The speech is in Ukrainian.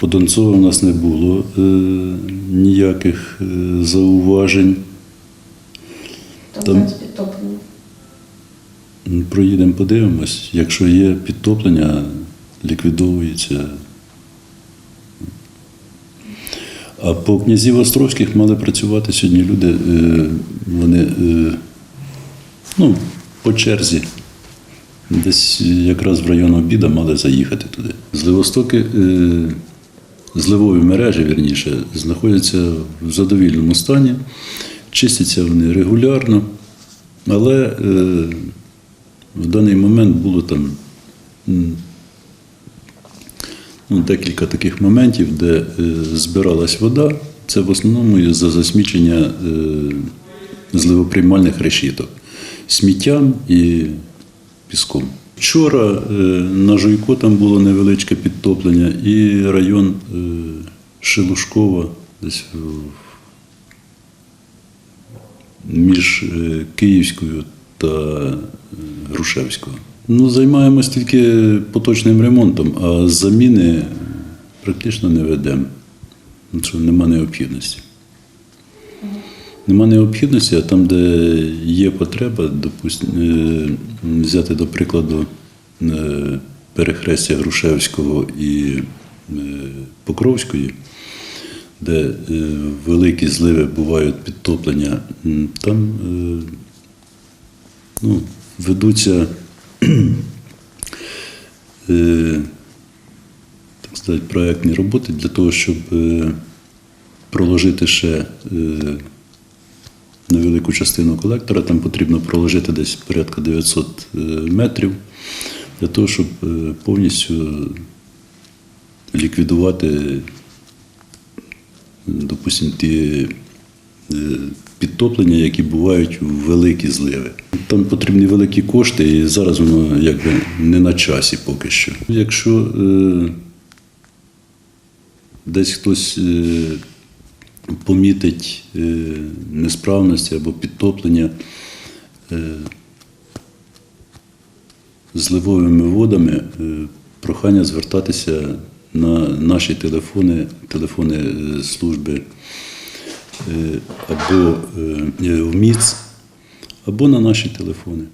По Донцову у нас не було е, ніяких е, зауважень. Там, підтоплення. Проїдемо, подивимось. Якщо є підтоплення, ліквідовується. А по князів Островських мали працювати сьогодні люди, е, вони е, ну, по черзі. Десь якраз в район обіда мали заїхати туди. Зливостоки, е, зливові мережі, вірніше, знаходяться в задовільному стані, чистяться вони регулярно, але е, в даний момент було там ну, декілька таких моментів, де е, збиралась вода. Це в основному із-за засмічення е, зливоприймальних решіток сміттям і піском. Вчора е, на Жуйко там було невеличке підтоплення, і район е, Шелушкова, десь між е, Київською та Грушевською. Ну, займаємось тільки поточним ремонтом, а заміни практично не ведемо. Що нема необхідності. Нема необхідності, а там, де є потреба, допустим, е, взяти до прикладу е, перехрестя Грушевського і е, Покровської, де великі зливи бувають підтоплення, там ну, ведуться так сказати, проектні роботи для того, щоб проложити ще е, невелику частину колектора. Там потрібно проложити десь порядка 900 е, метрів для того, щоб е, повністю ліквідувати, допустимо, ті е, підтоплення, які бувають у великі зливи. Там потрібні великі кошти, і зараз воно якби не на часі поки що. Якщо десь хтось помітить е, несправності або підтоплення е, зливовими водами, е, прохання звертатися на наші телефони, телефони служби або в МІЦ, або на наші телефони.